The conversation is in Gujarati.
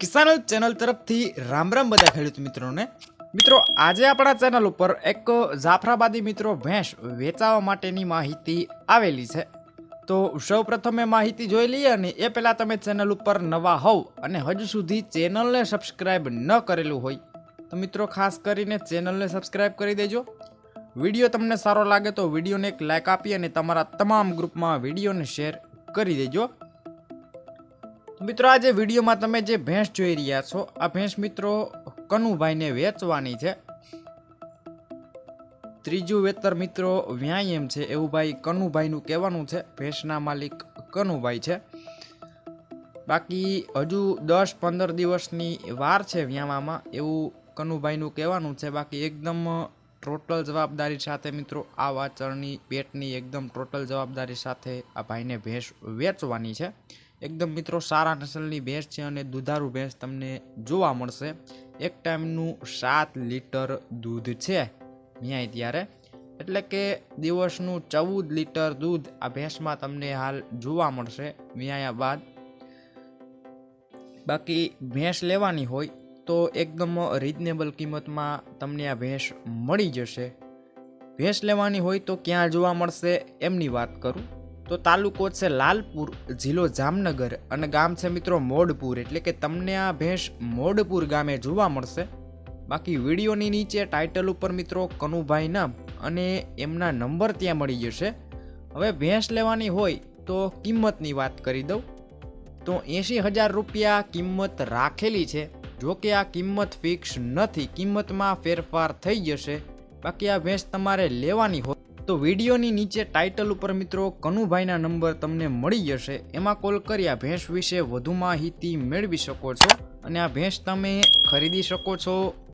કિસાન ચેનલ તરફથી રામ રામ બધા ખેડૂત મિત્રોને. મિત્રો, આજે આપણા ચેનલ ઉપર એક જાફરાબાદી મિત્રો ભેંસ વેચાવા માટેની માહિતી આવેલી છે. તો સૌ પ્રથમ એ માહિતી જોઈ લઈએ અને એ પહેલાં તમે ચેનલ ઉપર નવા હોવ અને હજુ સુધી ચેનલને સબસ્ક્રાઈબ ન કરેલું હોય, તો મિત્રો ખાસ કરીને ચેનલને સબસ્ક્રાઈબ કરી દેજો. વીડિયો તમને સારો લાગે તો વિડીયોને એક લાઇક આપી અને તમારા તમામ ગ્રુપમાં વિડીયોને શેર કરી દેજો. મિત્રો, આજે વિડીયોમાં તમે જે ભેંસ જોઈ રહ્યા છો, આ ભેંસ મિત્રો કનુભાઈને વેચવાની છે. ત્રીજું વેતર મિત્રો વ્યાય એમ છે, એવું ભાઈ કનુભાઈનું કહેવાનું છે. ભેંસના માલિક કનુભાઈ છે. બાકી હજુ દસ પંદર દિવસની વાર છે વ્યાવામાં એવું કનુભાઈનું કહેવાનું છે. બાકી એકદમ ટોટલ જવાબદારી સાથે મિત્રો, આ વાચરની પેટની એકદમ ટોટલ જવાબદારી સાથે આ ભાઈને ભેંસ વેચવાની છે. એકદમ મિત્રો સારા નસલની ભેંસ છે અને દુધારું ભેંસ તમને જોવા મળશે. એક ટાઈમનું સાત લીટર દૂધ છે ન્યાય ત્યારે. એટલે કે દિવસનું ચૌદ લીટર દૂધ આ ભેંસમાં તમને હાલ જોવા મળશે વ્યાયા બાદ. બાકી ભેંસ લેવાની હોય તો એકદમ રિઝનેબલ કિંમતમાં તમને આ ભેંસ મળી જશે. ભેંસ લેવાની હોય તો ક્યાં જોવા મળશે એમની વાત કરું. તો તાલુકો છે લાલપુર, જિલ્લો જામનગર અને ગામ છે મિત્રો મોડપુર. એટલે કે તમને આ ભેંસ મોડપુર ગામે જોવા મળશે. બાકી વિડીયોની નીચે ટાઇટલ ઉપર મિત્રો કનુભાઈ નામ અને એમના નંબર ત્યાં મળી જશે. હવે ભેંસ લેવાની હોય તો કિંમતની વાત કરી દઉં. તો એંશી હજાર રૂપિયા કિંમત રાખેલી છે. જો કે આ કિંમત ફિક્સ નથી, કિંમતમાં ફેરફાર થઈ જશે. બાકી આ ભેંસ તમારે લેવાની હોય તો વિડીયોની નીચે ટાઇટલ ઉપર મિત્રો કનુભાઈના નંબર તમને મળી જશે. એમાં કોલ કરી આ ભેંસ વિશે વધુ માહિતી મેળવી શકો છો અને આ ભેંસ તમે ખરીદી શકો છો.